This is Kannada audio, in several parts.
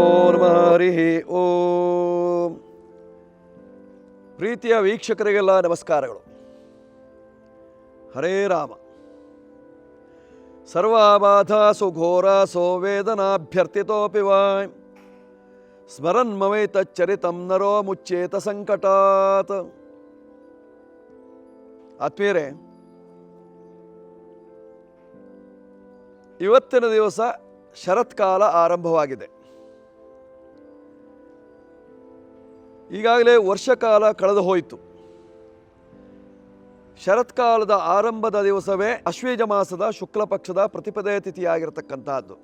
ಹರಿ ಓಂ. ಪ್ರೀತಿಯ ವೀಕ್ಷಕರಿಗೆಲ್ಲ ನಮಸ್ಕಾರಗಳು. ಹರೇ ರಾಮ. ಸರ್ವಾಬಾಧ ಸುಘೋರ ಸೋವೇದನಾಭ್ಯರ್ಥಿತೋಪಿ ವಾ ಸ್ಮರನ್ಮವೈತಚ್ಚರಿತಂ ನರೋ ಮುಚ್ಚೇತ ಸಂಕಟಾತ್. ಆತ್ಮೀಯರೇ, ಇವತ್ತಿನ ದಿವಸ ಶರತ್ಕಾಲ ಆರಂಭವಾಗಿದೆ. ಈಗಾಗಲೇ ವರ್ಷಕಾಲ ಕಳೆದು ಹೋಯಿತು. ಶರತ್ಕಾಲದ ಆರಂಭದ ದಿವಸವೇ ಅಶ್ವೇಜ ಮಾಸದ ಶುಕ್ಲ ಪಕ್ಷದ ಪ್ರತಿಪದೇ ತಿಥಿಯಾಗಿರತಕ್ಕಂತಹದ್ದು.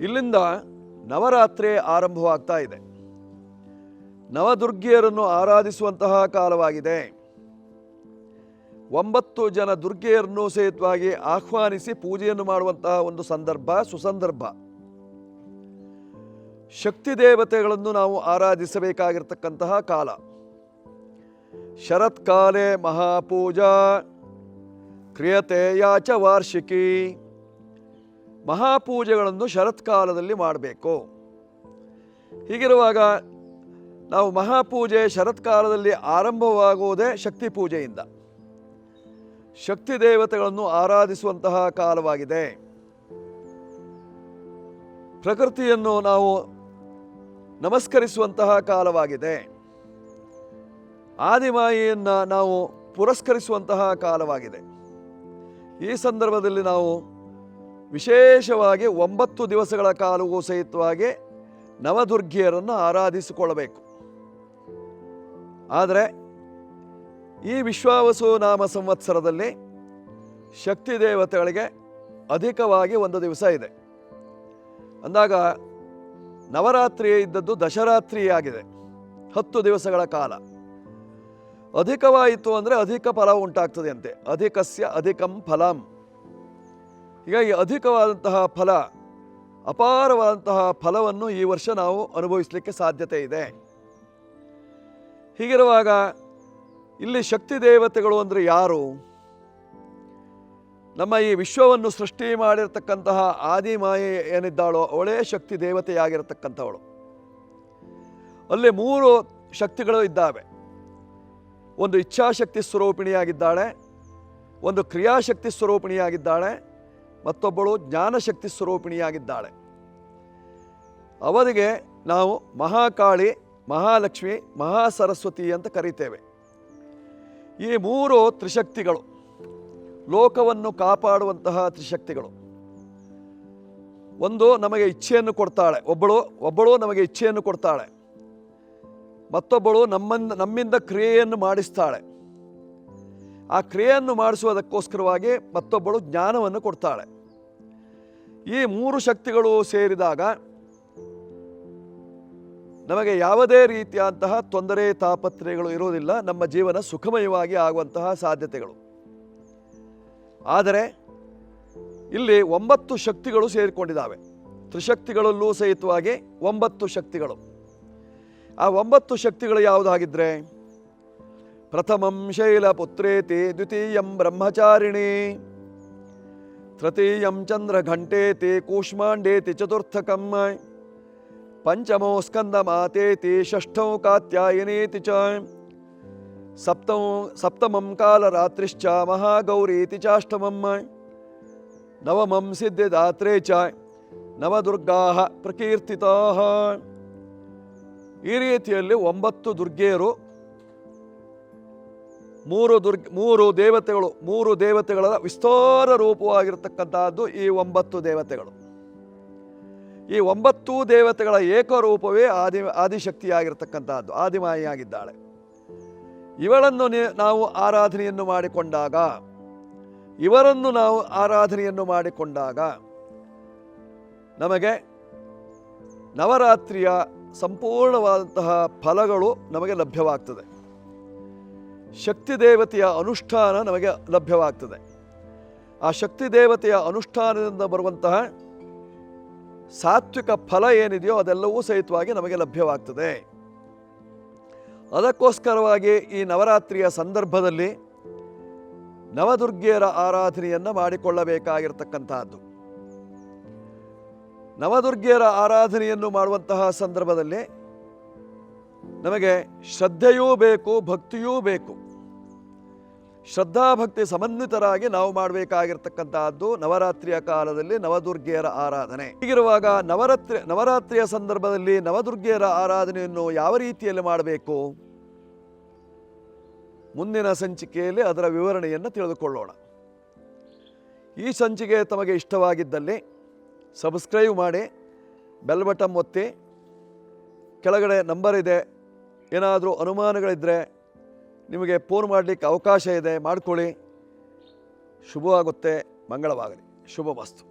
ಇಲ್ಲಿಂದ ನವರಾತ್ರಿ ಆರಂಭವಾಗ್ತಾ ಇದೆ. ನವದುರ್ಗಿಯರನ್ನು ಆರಾಧಿಸುವಂತಹ ಕಾಲವಾಗಿದೆ. ಒಂಬತ್ತು ಜನ ದುರ್ಗೆಯರನ್ನು ಸಹಿತವಾಗಿ ಆಹ್ವಾನಿಸಿ ಪೂಜೆಯನ್ನು ಮಾಡುವಂತಹ ಒಂದು ಸಂದರ್ಭ, ಸುಸಂದರ್ಭ. ಶಕ್ತಿ ದೇವತೆಗಳನ್ನು ನಾವು ಆರಾಧಿಸಬೇಕಾಗಿರ್ತಕ್ಕಂತಹ ಕಾಲ. ಶರತ್ಕಾಲೆ ಮಹಾಪೂಜಾ, ಕ್ರಿಯತೆ ಯಾಚ ವಾರ್ಷಿಕಿ. ಮಹಾಪೂಜೆಗಳನ್ನು ಶರತ್ಕಾಲದಲ್ಲಿ ಮಾಡಬೇಕು. ಹೀಗಿರುವಾಗ ನಾವು ಮಹಾಪೂಜೆ ಶರತ್ಕಾಲದಲ್ಲಿ ಆರಂಭವಾಗುವುದೇ ಶಕ್ತಿ ಪೂಜೆಯಿಂದ. ಶಕ್ತಿ ದೇವತೆಗಳನ್ನು ಆರಾಧಿಸುವಂತಹ ಕಾಲವಾಗಿದೆ. ಪ್ರಕೃತಿಯನ್ನು ನಾವು ನಮಸ್ಕರಿಸುವಂತಹ ಕಾಲವಾಗಿದೆ. ಆದಿಮಾಯಿಯನ್ನು ನಾವು ಪುರಸ್ಕರಿಸುವಂತಹ ಕಾಲವಾಗಿದೆ. ಈ ಸಂದರ್ಭದಲ್ಲಿ ನಾವು ವಿಶೇಷವಾಗಿ ಒಂಬತ್ತು ದಿವಸಗಳ ಕಾಲವೂ ಸಹಿತವಾಗಿ ನವದುರ್ಗಿಯರನ್ನು ಆರಾಧಿಸಿಕೊಳ್ಳಬೇಕು. ಆದರೆ ಈ ವಿಶ್ವಾವಸು ನಾಮ ಸಂವತ್ಸರದಲ್ಲಿ ಶಕ್ತಿ ದೇವತೆಗಳಿಗೆ ಅಧಿಕವಾಗಿ ಒಂದು ದಿವಸ ಇದೆ. ಅಂದಾಗ ನವರಾತ್ರಿ ಇದ್ದದ್ದು ದಶರಾತ್ರಿಯಾಗಿದೆ. ಹತ್ತು ದಿವಸಗಳ ಕಾಲ. ಅಧಿಕವಾಯಿತು ಅಂದರೆ ಅಧಿಕ ಫಲ ಉಂಟಾಗ್ತದೆ ಅಂತೆ ಅಧಿಕಸ್ಯ ಅಧಿಕಂ ಫಲಂ. ಹೀಗಾಗಿ ಅಧಿಕವಾದಂತಹ ಫಲ, ಅಪಾರವಾದಂತಹ ಫಲವನ್ನು ಈ ವರ್ಷ ನಾವು ಅನುಭವಿಸಲಿಕ್ಕೆ ಸಾಧ್ಯತೆ ಇದೆ. ಹೀಗಿರುವಾಗ ಇಲ್ಲಿ ಶಕ್ತಿ ದೇವತೆಗಳು ಅಂದರೆ ಯಾರು? ನಮ್ಮ ಈ ವಿಶ್ವವನ್ನು ಸೃಷ್ಟಿ ಮಾಡಿರ್ತಕ್ಕಂತಹ ಆದಿಮಾಯೆ ಏನಿದ್ದಾಳೋ ಅವಳೇ ಶಕ್ತಿ ದೇವತೆಯಾಗಿರತಕ್ಕಂಥವಳು. ಅಲ್ಲಿ ಮೂರು ಶಕ್ತಿಗಳು ಇದ್ದಾವೆ. ಒಂದು ಇಚ್ಛಾಶಕ್ತಿ ಸ್ವರೂಪಿಣಿಯಾಗಿದ್ದಾಳೆ, ಒಂದು ಕ್ರಿಯಾಶಕ್ತಿ ಸ್ವರೂಪಿಣಿಯಾಗಿದ್ದಾಳೆ, ಮತ್ತೊಬ್ಬಳು ಜ್ಞಾನಶಕ್ತಿ ಸ್ವರೂಪಿಣಿಯಾಗಿದ್ದಾಳೆ. ಅವರಿಗೆ ನಾವು ಮಹಾಕಾಳಿ, ಮಹಾಲಕ್ಷ್ಮಿ, ಮಹಾಸರಸ್ವತಿ ಅಂತ ಕರೀತೇವೆ. ಈ ಮೂರು ತ್ರಿಶಕ್ತಿಗಳು ಲೋಕವನ್ನು ಕಾಪಾಡುವಂತಹ ತ್ರಿಶಕ್ತಿಗಳು. ಒಂದು ನಮಗೆ ಇಚ್ಛೆಯನ್ನು ಕೊಡ್ತಾಳೆ, ಒಬ್ಬಳು ಒಬ್ಬಳು ನಮಗೆ ಇಚ್ಛೆಯನ್ನು ಕೊಡ್ತಾಳೆ. ಮತ್ತೊಬ್ಬಳು ನಮ್ಮನ್ನು ನಮ್ಮಿಂದ ಕ್ರಿಯೆಯನ್ನು ಮಾಡಿಸ್ತಾಳೆ. ಆ ಕ್ರಿಯೆಯನ್ನು ಮಾಡಿಸುವುದಕ್ಕೋಸ್ಕರವಾಗಿ ಮತ್ತೊಬ್ಬಳು ಜ್ಞಾನವನ್ನು ಕೊಡ್ತಾಳೆ. ಈ ಮೂರು ಶಕ್ತಿಗಳು ಸೇರಿದಾಗ ನಮಗೆ ಯಾವುದೇ ರೀತಿಯಾದಂತಹ ತೊಂದರೆ, ತಾಪತ್ರಯಗಳು ಇರುವುದಿಲ್ಲ. ನಮ್ಮ ಜೀವನ ಸುಖಮಯವಾಗಿ ಆಗುವಂತಹ ಸಾಧ್ಯತೆಗಳು. ಆದರೆ ಇಲ್ಲಿ ಒಂಬತ್ತು ಶಕ್ತಿಗಳು ಸೇರಿಕೊಂಡಿದ್ದಾವೆ. ತ್ರಿಶಕ್ತಿಗಳಲ್ಲೂ ಸಹಿತವಾಗಿ ಒಂಬತ್ತು ಶಕ್ತಿಗಳು. ಆ ಒಂಬತ್ತು ಶಕ್ತಿಗಳು ಯಾವುದಾಗಿದ್ರೆ? ಪ್ರಥಮಂ ಶೈಲಪುತ್ರೇತಿ ದ್ವಿತೀಯಂ ಬ್ರಹ್ಮಚಾರಿಣಿ. ತೃತೀಯಂ ಚಂದ್ರಘಂಟೇತಿ ಕೂಷ್ಮಾಂಡೇತಿ ಚತುರ್ಥಕಂ. ಪಂಚಮೋ ಸ್ಕಂದ ಮಾತೇತಿ ಷಷ್ಠೌ ಕಾತ್ಯಾಯಿನೇತಿ ಚ. ಸಪ್ತಮ ಸಪ್ತಮಂ ಕಾಲ ಕಾಲರಾತ್ರಿಶ್ಚ ಮಹಾಗೌರೀತಿ ಚಾಷ್ಟಮಂ ನವಮಂ ಸಿದ್ಧಿದಾತ್ರೇ ಚ ನವದುರ್ಗಾಹ ಪ್ರಕೀರ್ತಿತಾ. ಈ ರೀತಿಯಲ್ಲಿ ಒಂಬತ್ತು ದುರ್ಗೆಯರು, ಮೂರು ದುರ್ಗ, ಮೂರು ದೇವತೆಗಳು, ಮೂರು ದೇವತೆಗಳ ವಿಸ್ತಾರ ರೂಪವಾಗಿರತಕ್ಕಂತಹದ್ದು ಈ ಒಂಬತ್ತು ದೇವತೆಗಳು. ಈ ಒಂಬತ್ತು ದೇವತೆಗಳ ಏಕರೂಪವೇ ಆದಿ, ಆದಿಶಕ್ತಿಯಾಗಿರ್ತಕ್ಕಂತಹದ್ದು, ಆದಿಮಾಯಿಯಾಗಿದ್ದಾಳೆ. ಇವಳನ್ನು ನಾವು ಆರಾಧನೆಯನ್ನು ಮಾಡಿಕೊಂಡಾಗ, ಇವರನ್ನು ನಾವು ಆರಾಧನೆಯನ್ನು ಮಾಡಿಕೊಂಡಾಗ, ನಮಗೆ ನವರಾತ್ರಿಯ ಸಂಪೂರ್ಣವಾದಂತಹ ಫಲಗಳು ನಮಗೆ ಲಭ್ಯವಾಗ್ತದೆ. ಶಕ್ತಿ ದೇವತೆಯ ಅನುಷ್ಠಾನ ನಮಗೆ ಲಭ್ಯವಾಗ್ತದೆ. ಆ ಶಕ್ತಿ ದೇವತೆಯ ಅನುಷ್ಠಾನದಿಂದ ಬರುವಂತಹ ಸಾತ್ವಿಕ ಫಲ ಏನಿದೆಯೋ ಅದೆಲ್ಲವೂ ಸಹಿತವಾಗಿ ನಮಗೆ ಲಭ್ಯವಾಗ್ತದೆ. ಅದಕ್ಕೋಸ್ಕರವಾಗಿ ಈ ನವರಾತ್ರಿಯ ಸಂದರ್ಭದಲ್ಲಿ ನವದುರ್ಗೆಯರ ಆರಾಧನೆಯನ್ನು ಮಾಡಿಕೊಳ್ಳಬೇಕಾಗಿರ್ತಕ್ಕಂತಹದ್ದು. ನವದುರ್ಗೆಯರ ಆರಾಧನೆಯನ್ನು ಮಾಡುವಂತಹ ಸಂದರ್ಭದಲ್ಲಿ ನಮಗೆ ಶ್ರದ್ಧೆಯೂ ಬೇಕು, ಭಕ್ತಿಯೂ ಬೇಕು. ಶ್ರದ್ಧಾಭಕ್ತಿ ಸಮನ್ವಿತರಾಗಿ ನಾವು ಮಾಡಬೇಕಾಗಿರ್ತಕ್ಕಂತಹದ್ದು ನವರಾತ್ರಿಯ ಕಾಲದಲ್ಲಿ ನವದುರ್ಗೆಯರ ಆರಾಧನೆ. ಹೀಗಿರುವಾಗ ನವರಾತ್ರಿ, ನವರಾತ್ರಿಯ ಸಂದರ್ಭದಲ್ಲಿ ನವದುರ್ಗೆಯರ ಆರಾಧನೆಯನ್ನು ಯಾವ ರೀತಿಯಲ್ಲಿ ಮಾಡಬೇಕು? ಮುಂದಿನ ಸಂಚಿಕೆಯಲ್ಲಿ ಅದರ ವಿವರಣೆಯನ್ನು ತಿಳಿದುಕೊಳ್ಳೋಣ. ಈ ಸಂಚಿಕೆ ತಮಗೆ ಇಷ್ಟವಾಗಿದ್ದಲ್ಲಿ ಸಬ್ಸ್ಕ್ರೈಬ್ ಮಾಡಿ, ಬೆಲ್ ಬಟನ್ ಒತ್ತಿ, ಕೆಳಗಡೆ ನಂಬರ್ ಇದೆ. ಏನಾದರೂ ಅನುಮಾನಗಳಿದ್ದರೆ ನಿಮಗೆ ಫೋನ್ ಮಾಡಲಿಕ್ಕೆ ಅವಕಾಶ ಇದೆ. ಮಾಡಿಕೊಳ್ಳಿ. ಶುಭವಾಗುತ್ತೆ. ಮಂಗಳವಾಗಲಿ. ಶುಭ ಮಸ್ತು